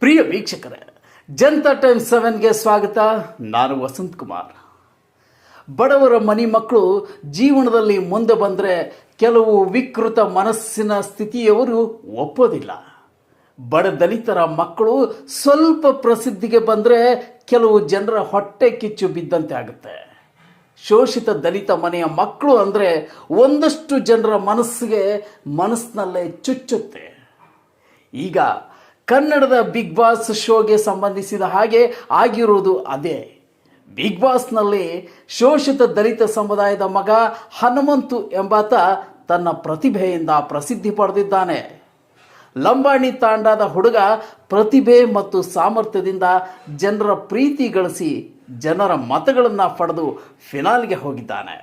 ಪ್ರಿಯ ವೀಕ್ಷಕರೇ ಜನತಾ ಟೈಮ್ ಸೆವೆನ್ಗೆ ಸ್ವಾಗತ. ನಾನು ವಸಂತ್ ಕುಮಾರ್. ಬಡವರ ಮನಿ ಮಕ್ಕಳು ಜೀವನದಲ್ಲಿ ಮುಂದೆ ಬಂದರೆ ಕೆಲವು ವಿಕೃತ ಮನಸ್ಸಿನ ಸ್ಥಿತಿಯವರು ಒಪ್ಪೋದಿಲ್ಲ. ಬಡ ದಲಿತರ ಮಕ್ಕಳು ಸ್ವಲ್ಪ ಪ್ರಸಿದ್ಧಿಗೆ ಬಂದರೆ ಕೆಲವು ಜನರ ಹೊಟ್ಟೆ ಕಿಚ್ಚು ಬಿದ್ದಂತೆ ಆಗುತ್ತೆ. ಶೋಷಿತ ದಲಿತ ಮನೆಯ ಮಕ್ಕಳು ಅಂದರೆ ಒಂದಷ್ಟು ಜನರ ಮನಸ್ಸಿಗೆ ಮನಸ್ಸಿನಲ್ಲೇ ಚುಚ್ಚುತ್ತೆ. ಈಗ ಕನ್ನಡದ ಬಿಗ್ ಬಾಸ್ ಶೋಗೆ ಸಂಬಂಧಿಸಿದ ಹಾಗೆ ಆಗಿರುವುದು ಅದೇ. ಬಿಗ್ ಬಾಸ್ನಲ್ಲಿ ಶೋಷಿತ ದಲಿತ ಸಮುದಾಯದ ಮಗ ಹನುಮಂತು ಎಂಬಾತ ತನ್ನ ಪ್ರತಿಭೆಯಿಂದ ಪ್ರಸಿದ್ಧಿ ಪಡೆದಿದ್ದಾನೆ. ಲಂಬಾಣಿ ತಾಂಡಾದ ಹುಡುಗ ಪ್ರತಿಭೆ ಮತ್ತು ಸಾಮರ್ಥ್ಯದಿಂದ ಜನರ ಪ್ರೀತಿ ಗಳಿಸಿ ಜನರ ಮತಗಳನ್ನು ಪಡೆದು ಫಿನಾಲ್ಗೆ ಹೋಗಿದ್ದಾನೆ.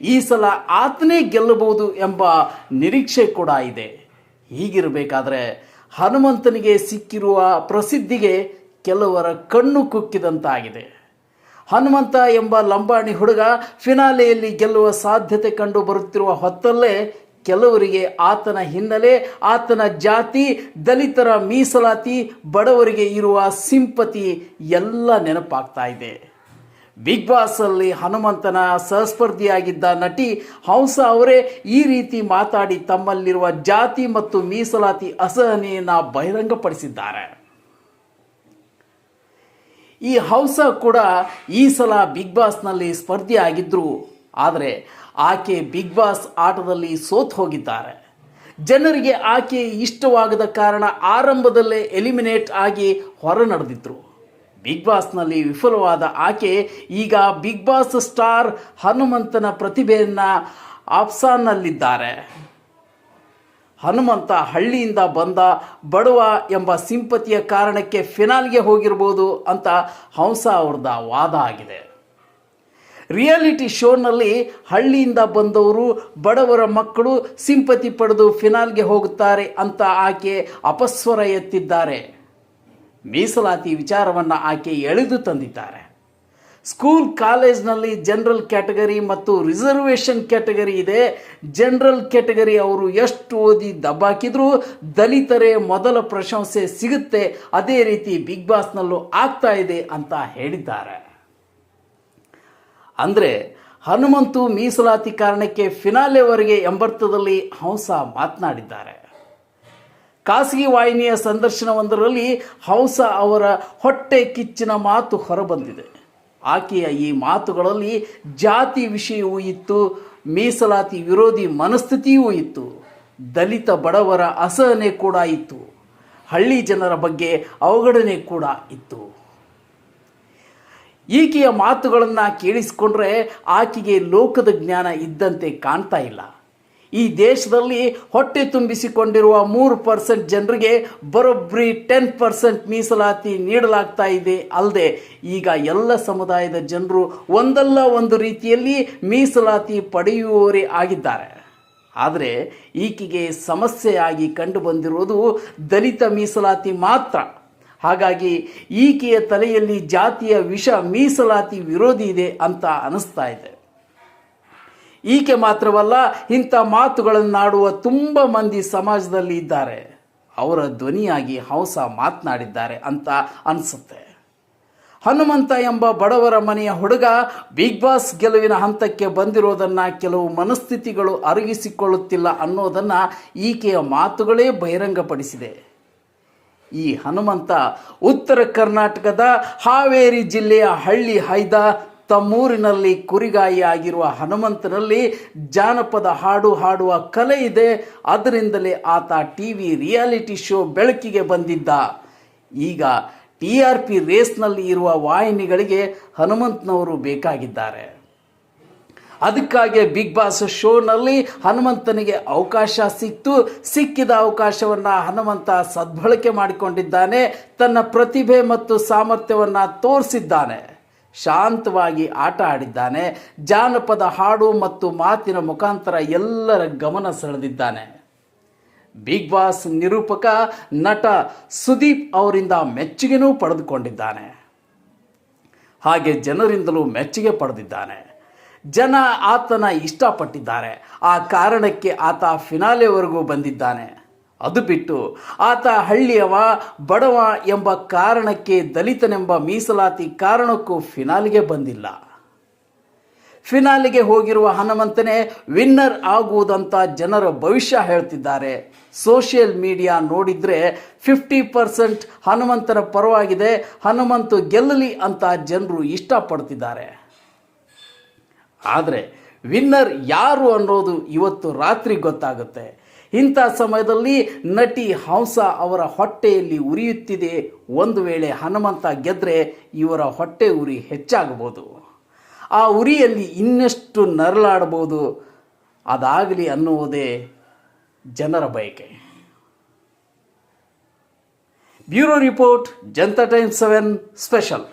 ಈ ಸಲ ಆತನೇ ಗೆಲ್ಲಬಹುದು ಎಂಬ ನಿರೀಕ್ಷೆ ಕೂಡ ಇದೆ. ಹೀಗಿರಬೇಕಾದ್ರೆ ಹನುಮಂತನಿಗೆ ಸಿಕ್ಕಿರುವ ಪ್ರಸಿದ್ಧಿಗೆ ಕೆಲವರ ಕಣ್ಣು ಕುಕ್ಕಿದಂತಾಗಿದೆ. ಹನುಮಂತ ಎಂಬ ಲಂಬಾಣಿ ಹುಡುಗ ಫಿನಾಲೆಯಲ್ಲಿ ಗೆಲ್ಲುವ ಸಾಧ್ಯತೆ ಕಂಡು ಬರುತ್ತಿರುವ ಹೊತ್ತಲ್ಲೇ ಕೆಲವರಿಗೆ ಆತನ ಹಿನ್ನೆಲೆ, ಆತನ ಜಾತಿ, ದಲಿತರ ಮೀಸಲಾತಿ, ಬಡವರಿಗೆ ಇರುವ ಸಿಂಪತಿ ಎಲ್ಲ ನೆನಪಾಗ್ತಾ ಇದೆ. ಬಿಗ್ ಬಾಸ್ ಅಲ್ಲಿ ಹನುಮಂತನ ಸಹಸ್ಪರ್ಧಿಯಾಗಿದ್ದ ನಟಿ ಹಂಸ ಅವರೇ ಈ ರೀತಿ ಮಾತಾಡಿ ತಮ್ಮಲ್ಲಿರುವ ಜಾತಿ ಮತ್ತು ಮೀಸಲಾತಿ ಅಸಹನೆಯನ್ನ ಬಹಿರಂಗಪಡಿಸಿದ್ದಾರೆ. ಈ ಹಂಸ ಕೂಡ ಈ ಸಲ ಬಿಗ್ ಬಾಸ್ನಲ್ಲಿ ಸ್ಪರ್ಧಿ ಆಗಿದ್ರು ಆದರೆ ಆಕೆ ಬಿಗ್ ಬಾಸ್ ಆಟದಲ್ಲಿ ಸೋತು ಹೋಗಿದ್ದಾರೆ. ಜನರಿಗೆ ಆಕೆ ಇಷ್ಟವಾಗದ ಕಾರಣ ಆರಂಭದಲ್ಲೇ ಎಲಿಮಿನೇಟ್ ಆಗಿ ಹೊರ ನಡೆದಿದ್ರು. ಬಿಗ್ ಬಾಸ್ನಲ್ಲಿ ವಿಫಲವಾದ ಆಕೆ ಈಗ ಬಿಗ್ ಬಾಸ್ ಸ್ಟಾರ್ ಹನುಮಂತನ ಪ್ರತಿಭೆಯನ್ನು ಆಪ್ಸಾನ್ನಲ್ಲಿದ್ದಾರೆ. ಹನುಮಂತ ಹಳ್ಳಿಯಿಂದ ಬಂದ ಬಡವ ಎಂಬ ಸಿಂಪತಿಯ ಕಾರಣಕ್ಕೆ ಫಿನಾಲ್ಗೆ ಹೋಗಿರ್ಬೋದು ಅಂತ ಹಂಸ ಅವ್ರದ್ದು ವಾದ ಆಗಿದೆ. ರಿಯಾಲಿಟಿ ಶೋನಲ್ಲಿ ಹಳ್ಳಿಯಿಂದ ಬಂದವರು ಬಡವರ ಮಕ್ಕಳು ಸಿಂಪತಿ ಪಡೆದು ಫಿನಾಲ್ಗೆ ಹೋಗುತ್ತಾರೆ ಅಂತ ಆಕೆ ಅಪಸ್ವರ ಎತ್ತಿದ್ದಾರೆ. ಮೀಸಲಾತಿ ವಿಚಾರವನ್ನು ಆಕೆ ಎಳೆದು ತಂದಿದ್ದಾರೆ. ಸ್ಕೂಲ್, ಕಾಲೇಜ್ನಲ್ಲಿ ಜನರಲ್ ಕ್ಯಾಟಗರಿ ಮತ್ತು ರಿಸರ್ವೇಷನ್ ಕ್ಯಾಟಗರಿ ಇದೆ. ಜನರಲ್ ಕ್ಯಾಟಗರಿ ಅವರು ಎಷ್ಟು ಓದಿ ದಬ್ಬಾಕಿದ್ರೂ ದಲಿತರೇ ಮೊದಲ ಪ್ರಶಂಸೆ ಸಿಗುತ್ತೆ. ಅದೇ ರೀತಿ ಬಿಗ್ ಬಾಸ್ನಲ್ಲೂ ಆಗ್ತಾ ಇದೆ ಅಂತ ಹೇಳಿದ್ದಾರೆ. ಅಂದರೆ ಹನುಮಂತು ಮೀಸಲಾತಿ ಕಾರಣಕ್ಕೆ ಫಿನಾಲೆವರೆಗೆ ಎಂಬರ್ಥದಲ್ಲಿ ಹಂಸ ಮಾತನಾಡಿದ್ದಾರೆ. ಖಾಸಗಿ ವಾಹಿನಿಯ ಸಂದರ್ಶನವೊಂದರಲ್ಲಿ ಹಂಸ ಅವರ ಹೊಟ್ಟೆ ಕಿಚ್ಚಿನ ಮಾತು ಹೊರಬಂದಿದೆ. ಆಕೆಯ ಈ ಮಾತುಗಳಲ್ಲಿ ಜಾತಿ ವಿಷಯವೂ ಇತ್ತು, ಮೀಸಲಾತಿ ವಿರೋಧಿ ಮನಸ್ಥಿತಿಯೂ ಇತ್ತು, ದಲಿತ ಬಡವರ ಅಸಹನೆ ಕೂಡ ಇತ್ತು, ಹಳ್ಳಿ ಜನರ ಬಗ್ಗೆ ಅವಘಡನೆ ಕೂಡ ಇತ್ತು. ಈಕೆಯ ಮಾತುಗಳನ್ನು ಕೇಳಿಸಿಕೊಂಡ್ರೆ ಆಕೆಗೆ ಲೋಕದ ಜ್ಞಾನ ಇದ್ದಂತೆ ಕಾಣ್ತಾ ಇಲ್ಲ. ಈ ದೇಶದಲ್ಲಿ ಹೊಟ್ಟೆ ತುಂಬಿಸಿಕೊಂಡಿರುವ ಮೂರು ಪರ್ಸೆಂಟ್ ಜನರಿಗೆ ಬರೋಬ್ಬರಿ ಟೆನ್ ಪರ್ಸೆಂಟ್ ಮೀಸಲಾತಿ ನೀಡಲಾಗ್ತಾ ಇದೆ. ಅಲ್ಲದೆ ಈಗ ಎಲ್ಲ ಸಮುದಾಯದ ಜನರು ಒಂದಲ್ಲ ಒಂದು ರೀತಿಯಲ್ಲಿ ಮೀಸಲಾತಿ ಪಡೆಯುವವರೇ ಆಗಿದ್ದಾರೆ. ಆದರೆ ಈಕೆಗೆ ಸಮಸ್ಯೆಯಾಗಿ ಕಂಡು ಬಂದಿರುವುದು ದಲಿತ ಮೀಸಲಾತಿ ಮಾತ್ರ. ಹಾಗಾಗಿ ಈಕೆಯ ತಲೆಯಲ್ಲಿ ಜಾತಿಯ ವಿಷ ಮೀಸಲಾತಿ ವಿರೋಧಿ ಇದೆ ಅಂತ ಅನಿಸ್ತಾ ಇದೆ. ಈಕೆ ಮಾತ್ರವಲ್ಲ, ಇಂಥ ಮಾತುಗಳನ್ನಾಡುವ ತುಂಬ ಮಂದಿ ಸಮಾಜದಲ್ಲಿ ಇದ್ದಾರೆ. ಅವರ ಧ್ವನಿಯಾಗಿ ಹಂಸ ಮಾತನಾಡಿದ್ದಾರೆ ಅಂತ ಅನಿಸುತ್ತೆ. ಹನುಮಂತ ಎಂಬ ಬಡವರ ಮನೆಯ ಹುಡುಗ ಬಿಗ್ ಬಾಸ್ ಗೆಲುವಿನ ಹಂತಕ್ಕೆ ಬಂದಿರೋದನ್ನು ಕೆಲವು ಮನಸ್ಥಿತಿಗಳು ಅರಗಿಸಿಕೊಳ್ಳುತ್ತಿಲ್ಲ ಅನ್ನೋದನ್ನು ಈಕೆಯ ಮಾತುಗಳೇ ಬಹಿರಂಗಪಡಿಸಿದೆ. ಈ ಹನುಮಂತ ಉತ್ತರ ಕರ್ನಾಟಕದ ಹಾವೇರಿ ಜಿಲ್ಲೆಯ ಹಳ್ಳಿ ಹೈದ ತಮ್ಮೂರಿನಲ್ಲಿ ಕುರಿಗಾಯಿ ಆಗಿರುವ ಹನುಮಂತನಲ್ಲಿ ಜಾನಪದ ಹಾಡು ಹಾಡುವ ಕಲೆ ಇದೆ. ಅದರಿಂದಲೇ ಆತ ಟಿ ವಿ ರಿಯಾಲಿಟಿ ಶೋ ಬೆಳಕಿಗೆ ಬಂದಿದ್ದ. ಈಗ ಟಿ ಆರ್ ಪಿ ರೇಸ್ನಲ್ಲಿ ಇರುವ ವಾಹಿನಿಗಳಿಗೆ ಹನುಮಂತನವರು ಬೇಕಾಗಿದ್ದಾರೆ. ಅದಕ್ಕಾಗಿ ಬಿಗ್ ಬಾಸ್ ಶೋನಲ್ಲಿ ಹನುಮಂತನಿಗೆ ಅವಕಾಶ ಸಿಕ್ತು. ಸಿಕ್ಕಿದ ಅವಕಾಶವನ್ನು ಹನುಮಂತ ಸದ್ಬಳಕೆ ಮಾಡಿಕೊಂಡಿದ್ದಾನೆ. ತನ್ನ ಪ್ರತಿಭೆ ಮತ್ತು ಸಾಮರ್ಥ್ಯವನ್ನು ತೋರಿಸಿದ್ದಾನೆ. ಶಾಂತವಾಗಿ ಆಟ ಆಡಿದ್ದಾನೆ. ಜಾನಪದ ಹಾಡು ಮತ್ತು ಮಾತಿನ ಮುಖಾಂತರ ಎಲ್ಲರ ಗಮನ ಸೆಳೆದಿದ್ದಾನೆ. ಬಿಗ್ ಬಾಸ್ ನಿರೂಪಕ ನಟ ಸುದೀಪ್ ಅವರಿಂದ ಮೆಚ್ಚುಗೆನೂ ಪಡೆದುಕೊಂಡಿದ್ದಾನೆ. ಹಾಗೆ ಜನರಿಂದಲೂ ಮೆಚ್ಚುಗೆ ಪಡೆದಿದ್ದಾನೆ. ಜನ ಆತನ ಇಷ್ಟಪಟ್ಟಿದ್ದಾರೆ. ಆ ಕಾರಣಕ್ಕೆ ಆತ ಫಿನಾಲೆವರೆಗೂ ಬಂದಿದ್ದಾನೆ. ಅದು ಬಿಟ್ಟು ಆತ ಹಳ್ಳಿಯವ, ಬಡವ ಎಂಬ ಕಾರಣಕ್ಕೆ ದಲಿತನೆಂಬ ಮೀಸಲಾತಿ ಕಾರಣಕ್ಕೂ ಫಿನಾಲಿಗೆ ಬಂದಿಲ್ಲ. ಫಿನಾಲಿಗೆ ಹೋಗಿರುವ ಹನುಮಂತನೇ ವಿನ್ನರ್ ಆಗುವುದಂತ ಜನರ ಭವಿಷ್ಯ ಹೇಳ್ತಿದ್ದಾರೆ. ಸೋಷಿಯಲ್ ಮೀಡಿಯಾ ನೋಡಿದರೆ ಫಿಫ್ಟಿ ಪರ್ಸೆಂಟ್ ಹನುಮಂತನ ಪರವಾಗಿದೆ, ಹನುಮಂತ ಗೆಲ್ಲಲಿ ಅಂತ ಜನರು ಇಷ್ಟಪಡ್ತಿದ್ದಾರೆ. ಆದರೆ ವಿನ್ನರ್ ಯಾರು ಅನ್ನೋದು ಇವತ್ತು ರಾತ್ರಿ ಗೊತ್ತಾಗುತ್ತೆ. ಇಂಥ ಸಮಯದಲ್ಲಿ ನಟಿ ಹಂಸ ಅವರ ಹೊಟ್ಟೆಯಲ್ಲಿ ಉರಿಯುತ್ತಿದೆ. ಒಂದು ವೇಳೆ ಹನುಮಂತ ಗೆದ್ದರೆ ಇವರ ಹೊಟ್ಟೆ ಉರಿ ಹೆಚ್ಚಾಗಬಹುದು. ಆ ಉರಿಯಲ್ಲಿ ಇನ್ನಷ್ಟು ನರಳಾಡಬಹುದು ಅದಾಗಲಿ ಅನ್ನುವುದೇ ಜನರ ಬಯಕೆ. Bureau report Janata times seven special.